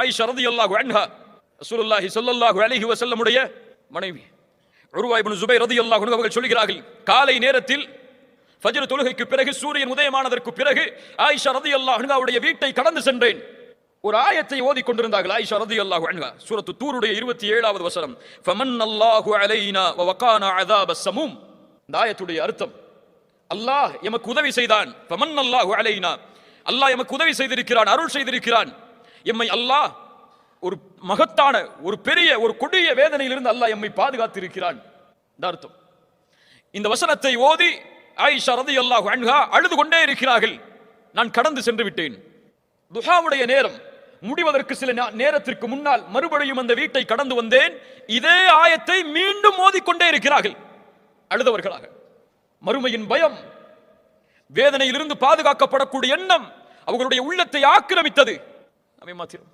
ஆயிஷா ரதியல்லாஹு அன்ஹா ரசூலுல்லாஹி சொல்லல்லாஹு அலைஹி வஸல்லமுடைய மனைவி. உருவா இப்னு ரதி ரதியல்லாஹு அன்ஹு அவர்கள் சொல்கிறார்கள் காலை நேரத்தில் ஃபஜ்ர் தொழுகைக்கு பிறகு சூரியன் உதயமானதற்கு பிறகு ஆயிஷா ரதியல்லாஹு அவருடைய வீட்டை கடந்து சென்றேன். ஒரு ஆயத்தை ஓதி கொண்டிருந்தார்கள் ஆயிஷா ரதியல்லாஹு அன்ஹா சூரத்து தூருடைய இருபத்தி ஏழாவது வசனம். ஃபமன் அல்லாஹு அலைனா வகானா அதாப சமூம் இந்த ஆயத்துடைய அர்த்தம் அல்லாஹ் எமக்கு உதவி செய்தான். ஃபமன் அல்லாஹு அலைனா அல்லாஹ் எமக்கு உதவி செய்திருக்கிறான் அருள் செய்திருக்கிறான். எம்மை அல்லாஹ் ஒரு மகத்தான ஒரு பெரிய ஒரு கொடிய வேதனையிலிருந்து அல்லாஹ் எம்மை பாதுகாத்திருக்கிறான். இந்த அர்த்தம். இந்த வசனத்தை ஓதி ஆயிஷா ரதியல்லாஹு அன்ஹா அழுது கொண்டே இருக்கிறார்கள். நான் கடந்து சென்று விட்டேன். துஹாவுடைய நேரம் முடிவதற்கு சில நேரத்திற்கு முன்னால் மறுபடியும் அந்த வீட்டை கடந்து வந்தேன். இதே ஆயத்தை மீண்டும் மோதிக்கொண்டே இருக்கிறார்கள். அழுதவர்களாக. மறுமையின் பயம் வேதனையிலிருந்து பாதுகாக்கப்படக்கூடிய எண்ணம் அவர்களுடைய உள்ளத்தை ஆக்கிரமித்தது. a mí, Mateo.